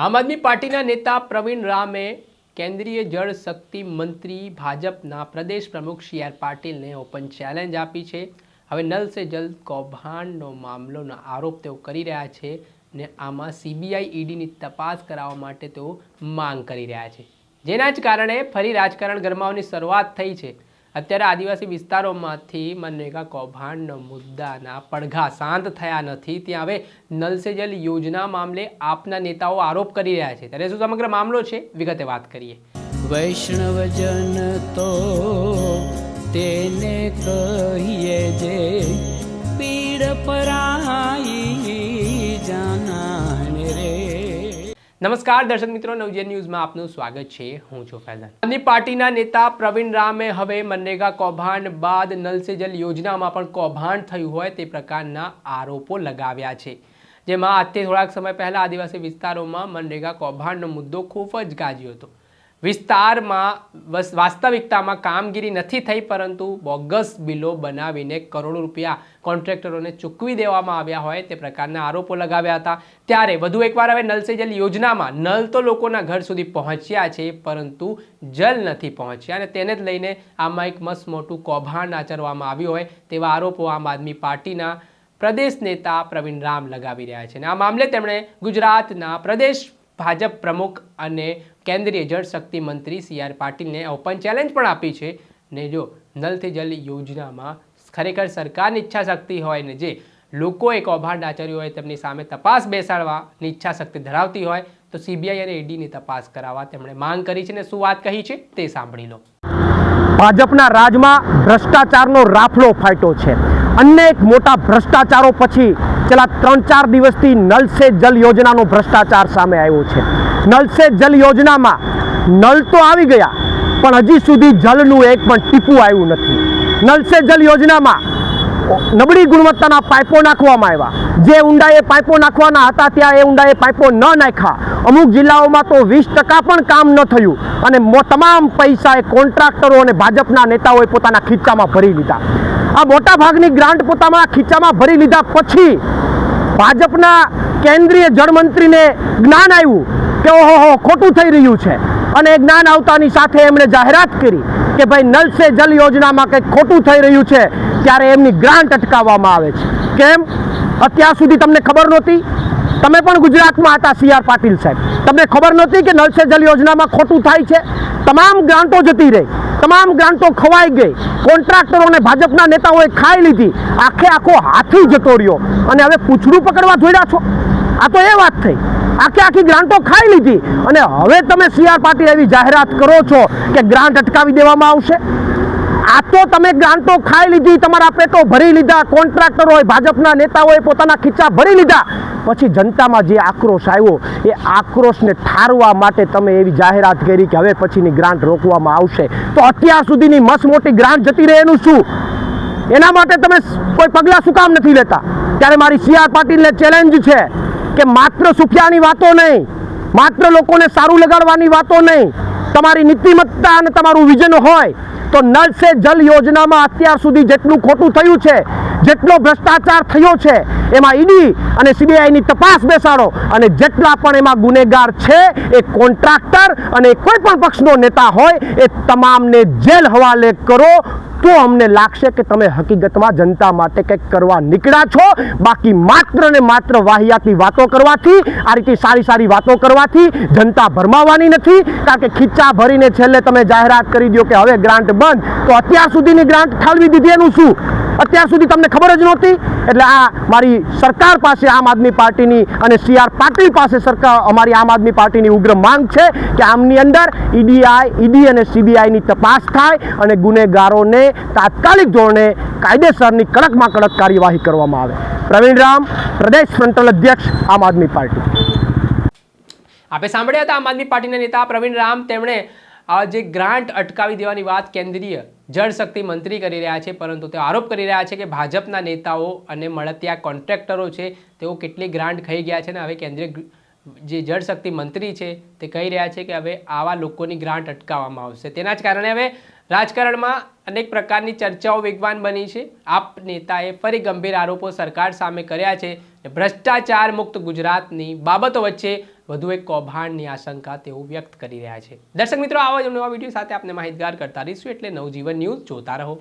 આમ આદમી પાર્ટીના નેતા પ્રવીણ રામે કેન્દ્રીય જળ શક્તિ મંત્રી ભાજપના પ્રદેશ પ્રમુખ સી આર પાટીલને ઓપન ચેલેન્જ આપી છે. હવે નલ સે જલ કૌભાંડનો મામલોનો આરોપ તેઓ કરી રહ્યા છે ને આમાં સીબીઆઈ ઈડીની તપાસ કરાવવા માટે તેઓ માંગ કરી રહ્યા છે. જેના જ કારણે ફરી રાજકારણ ગરમાવાની શરૂઆત થઈ છે. અત્યારે આદિવાસી વિસ્તારોમાંથી મનરેગા કૌભાંડના મુદ્દાના પડઘા શાંત થયા નથી. ત્યાં હવે નલ સે જલ યોજના મામલે આપના નેતાઓ આરોપ કરી રહ્યા છે. ત્યારે શું સમગ્ર મામલો છે? વિગતે વાત કરીએ. વૈષ્ણવજન તો તેને કહીએ જે નમસ્કાર, દર્શક મિત્રો નવજેન ન્યૂઝમાં આપનું સ્વાગત છે. હું છું ફૈઝાન. આદમી પાર્ટીના નેતા પ્રવીણ રામે હવે મનરેગા કૌભાંડ બાદ નલ સે જલ યોજનામાં પણ કૌભાંડ થયું હોય તે પ્રકારના આરોપો લગાવ્યા છે. જેમાં આજથી થોડાક સમય પહેલા આદિવાસી વિસ્તારોમાં મનરેગા કૌભાંડનો મુદ્દો ખૂબ જ ગાજ્યો હતો. વિસ્તારમાં વસ- વાસ્તવિકતામાં કામગીરી નથી થઈ, પરંતુ બોગસ બિલો બનાવીને કરોડો રૂપિયા કોન્ટ્રાક્ટરોને ચૂકવી દેવામાં આવ્યા હોય તે પ્રકારના આરોપો લગાવ્યા હતા. ત્યારે વધુ એકવાર હવે નલ સે જલ યોજનામાં નલ તો લોકોના ઘર સુધી પહોંચ્યા છે, પરંતુ જલ નથી પહોંચ્યા અને તેને જ લઈને આમાં એક મસ્ત મોટું કૌભાંડ આચરવામાં આવ્યું હોય તેવા આરોપો આમ આદમી પાર્ટીના પ્રદેશ નેતા પ્રવીણ રામ લગાવી રહ્યા છે. અને આ મામલે તેમણે ગુજરાતના પ્રદેશ ભાજપ પ્રમુખ અને કેન્દ્રીય જળ શક્તિ મંત્રી સી આર પાટીલને ઓપન ચેલેન્જ પણ આપી છે. ને જો નલથી જલ યોજનામાં ખરેખર સરકારની ઈચ્છા શક્તિ હોય ને જે લોકોએ કૌભાંડ આચર્યું હોય તેમની સામે તપાસ બેસાડવાની ઈચ્છા શક્તિ ધરાવતી હોય તો સીબીઆઈ અને ઈડીની તપાસ કરાવવા તેમણે માંગ કરી છે ને શું વાત કહી છે તે સાંભળી લો. ભાજપના રાજમાં ભ્રષ્ટાચારનો રાફલો ફાટ્યો છે. અનેક મોટા ભ્રષ્ટાચારો પછી છેલ્લા ત્રણ ચાર દિવસથી નલ સે જલ યોજનાનો ભ્રષ્ટાચાર સામે આવ્યો છે. નલ સે જલ યોજનામાં નલ તો આવી ગયા, પણ હજી સુધી જલનું એક પણ ટીપું આવ્યું નથી. નલ સે જલ યોજનામાં નબળી ગુણવત્તાના પાઇપો નાખવામાં આવ્યા. જે ઊંડાએ પાઇપો નાખવાના હતા, ત્યાં એ ઊંડાએ પાઇપો ન નાખ્યા. અમુક જિલ્લાઓમાં તો વીસ પણ કામ ન થયું અને તમામ પૈસા એ કોન્ટ્રાક્ટરો અને ભાજપના નેતાઓએ પોતાના ખીચામાં ભરી લીધા. આ મોટાભાગની ગ્રાન્ટ પોતાના ખીચામાં ભરી લીધા પછી ભાજપના કેન્દ્રીય જળમંત્રીને જ્ઞાન આવ્યું કે ઓહો ખોટું થઈ રહ્યું છે. અને જ્ઞાન આવતાની સાથે એમણે જાહેરાત કરી કે ભાઈ નલ સે જલ યોજનામાં કંઈક ખોટું થઈ રહ્યું છે. ત્યારે એમની ગ્રાન્ટ અટકાવવામાં આવે છે. કેમ? અત્યાર સુધી તમને ખબર નહોતી. તમે પણ ગુજરાતમાં હતા, સી આર પાટીલ સાહેબ. તમને ખબર નહોતી કે નળ સે જલ યોજનામાં ખોટું થાય છે? તમામ ગ્રાન્ટો જતી રહી. તમામ ગ્રાન્ટો ખવાઈ ગઈ. કોન્ટ્રાક્ટરોને ભાજપના નેતાઓએ ખાઈ લીધી. આખે આખો હાથી જતો રહ્યો. અને હવે પૂછડું પકડવા જોડ્યા છો? આ તો એ વાત થઈ. આખે આખી ગ્રાન્ટો ખાઈ લીધી. અને હવે તમે સી આર પાટીલ એવી જાહેરાત કરો છો કે ગ્રાન્ટ અટકાવી દેવામાં આવશે? આ તો તમે ગ્રાન્ટો ખાઈ લીધી, તમારા પેટો ભરી લીધા કોન્ટ્રાક્ટરોએ ભાજપના નેતાઓએ પોતાના ખીચા ભરી લીધા. પછી જનતામાં જે આક્રોશ આવ્યો, એ આક્રોશને ઠારવા માટે તમે એવી જાહેરાત કરી કે હવે પછીની ગ્રાન્ટ રોકવામાં આવશે. તો અત્યાર સુધીની મસ્ત મોટી ગ્રાન્ટ જતી રહે એનું શું? એના માટે તમે કોઈ પગલાં શું કામ નથી લેતા? ત્યારે મારી સી આર પાટીલને ચેલેન્જ છે કે માત્ર સુફિયાની વાતો નહીં, માત્ર લોકોને સારું લગાડવાની વાતો નહીં. તમારી નીતિમત્તા અને તમારું વિઝન હોય તો નળ સે જલ યોજનામાં અત્યાર સુધી જેટલું ખોટું થયું છે, જેટલો ભ્રષ્ટાચાર થયો છે, એમાં ઈડી અને સીબીઆઈની તપાસ બેસાડો. અને જેટલા પણ એમાં ગુનેગાર છે, એ કોન્ટ્રાક્ટર અને કોઈ પણ પક્ષનો નેતા હોય, એ તમામને જેલ હવાલે કરો તો અમને લાગશે કે તમે હકીકતમાં જનતા માટે કંઈક કરવા નીકળ્યા છો. બાકી માત્ર ને માત્ર વાહિયાતી વાતો કરવાથી, આ રીતે સારી સારી વાતો કરવાથી જનતા ભરમાવાની નથી. કારણ કે ખીચા ભરીને છેલ્લે તમે જાહેરાત કરી દો કે હવે ગ્રાન્ટ બંધ. તો અત્યાર સુધીની ગ્રાન્ટ ઠાલવી દીધી એનું શું? અત્યાર સુધી તમને ખબર જ નહોતી. એટલે આ મારી સરકાર પાસે આમ આદમી પાર્ટીની અને સી આર પાટીલ પાસે સરકાર અમારી આમ આદમી પાર્ટીની ઉગ્ર માંગ છે કે આમની અંદર ઈડીઆઈ ઈડી અને સીબીઆઈની તપાસ થાય અને ગુનેગારોને તાત્કાલિક ધોરણે કાયદેસરની કડકમાં કડક કાર્યવાહી કરવામાં આવે. પ્રવીણ રામ, પ્રદેશ ફ્રન્ટલ અધ્યક્ષ, આમ આદમી પાર્ટી. આપણે સાંભળ્યા હતા આમ આદમી પાર્ટીના નેતા પ્રવીણ રામ. તેમણે આ જે ગ્રાન્ટ અટકાવી દેવાની વાત કેન્દ્રીય જળ શક્તિ મંત્રી કરી રહ્યા છે, પરંતુ તેઓ આરોપ કરી રહ્યા છે કે ભાજપના નેતાઓ અને મળતિયા કોન્ટ્રાક્ટરો છે, તેઓ કેટલી ગ્રાન્ટ ખાઈ ગયા છે અને હવે કેન્દ્રીય જે જળશક્તિ મંત્રી છે તે કહી રહ્યા છે કે હવે આવા લોકોની ગ્રાન્ટ અટકાવવામાં આવશે. તેના જ કારણે હવે રાજકારણમાં અનેક પ્રકારની ચર્ચાઓ વેગવાન બની છે. આપ નેતાએ ફરી ગંભીર આરોપો સરકાર સામે કર્યા છે ભ્રષ્ટાચાર મુક્ત ગુજરાતની બાબતો વચ્ચે વધુ એક કૌભાંડની આશંકા તેઓ વ્યક્ત કરી રહ્યા છે. દર્શક મિત્રો, આવા જ નવા વીડિયો સાથે આપને માહિતગાર કરતા રહીશું. એટલે નવજીવન ન્યૂઝ જોતા રહો.